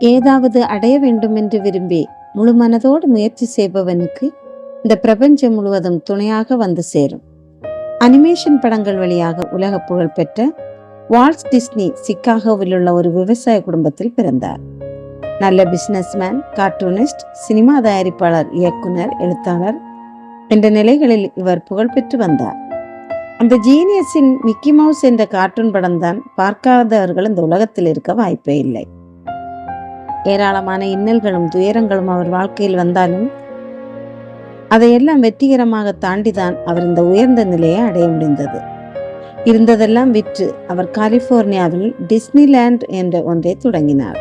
ஏதாவது அடைய வேண்டும் என்று விரும்பி முழு மனதோடு முயற்சி செய்பவனுக்கு இந்த பிரபஞ்சம் முழுவதும் துணையாக வந்து சேரும். அனிமேஷன் படங்கள் வழியாக உலக புகழ் பெற்ற வால்ஸ் டிஸ்னி சிக்காகோவில் உள்ள ஒரு விவசாய குடும்பத்தில் பிறந்தார். நல்ல பிஸ்னஸ்மேன் கார்ட்டூனிஸ்ட் சினிமா தயாரிப்பாளர் இயக்குனர் எழுத்தாளர் என்ற நிலைகளில் இவர் புகழ்பெற்று வந்தார். அந்த ஜீனியஸின் மிக்கி மவுஸ் என்ற கார்ட்டூன் படம்தான் பார்க்காதவர்கள் இந்த உலகத்தில் இருக்க வாய்ப்பே இல்லை. ஏராளமான இன்னல்களும் துயரங்களும் அவர் வாழ்க்கையில் வந்தாலும் அதையெல்லாம் வெற்றிகரமாக தாண்டிதான் அவர் இந்த உயர்ந்த நிலையை அடைய முடிந்தது. இருந்ததெல்லாம் விற்று அவர் கலிபோர்னியாவில் டிஸ்னிலேண்ட் என்ற ஒன்றை தொடங்கினார்.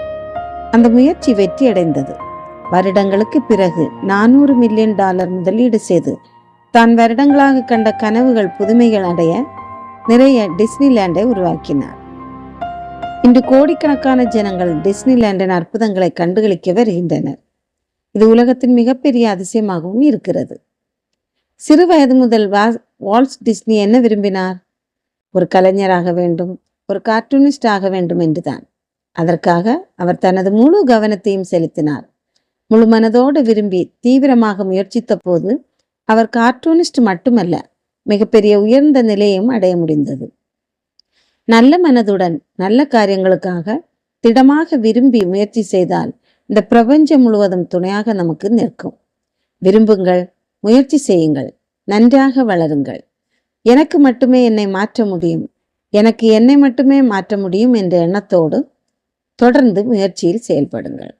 அந்த முயற்சி வெற்றியடைந்தது. வருடங்களுக்கு பிறகு நானூறு மில்லியன் டாலர் முதலீடு செய்து தான் வருடங்களாக கண்ட கனவுகள் புதுமைகள் அடைய நிறைய டிஸ்னிலேண்டை உருவாக்கினார். இன்று கோடிக்கணக்கான ஜனங்கள் டிஸ்னிலேண்டின் அற்புதங்களை கண்டுகளிக்க வருகின்றனர். இது உலகத்தின் மிகப்பெரிய அதிசயமாகவும் இருக்கிறது. சிறு வயது முதல் வா- வால்ஸ் டிஸ்னி என்ன விரும்பினார்? ஒரு கலைஞராக வேண்டும் ஒரு கார்ட்டூனிஸ்ட் ஆக வேண்டும் என்றுதான். அதற்காக அவர் தனது முழு கவனத்தையும் செலுத்தினார். முழு மனதோடு விரும்பி தீவிரமாக முயற்சித்த போது அவர் கார்ட்டூனிஸ்ட் மட்டுமல்ல மிகப்பெரிய உயர்ந்த நிலையும் அடைய முடிந்தது. நல்ல மனதுடன் நல்ல காரியங்களுக்காக திடமாக விரும்பி முயற்சி செய்தால் இந்த பிரபஞ்சம் முழுவதும் துணையாக நமக்கு நிற்கும். விரும்புங்கள் முயற்சி செய்யுங்கள் நன்றாக வளருங்கள். எனக்கு மட்டுமே என்னை மாற்ற முடியும் எனக்கு என்னை மட்டுமே மாற்ற முடியும் என்ற எண்ணத்தோடு தொடர்ந்து முயற்சியில் செயல்படுங்கள்.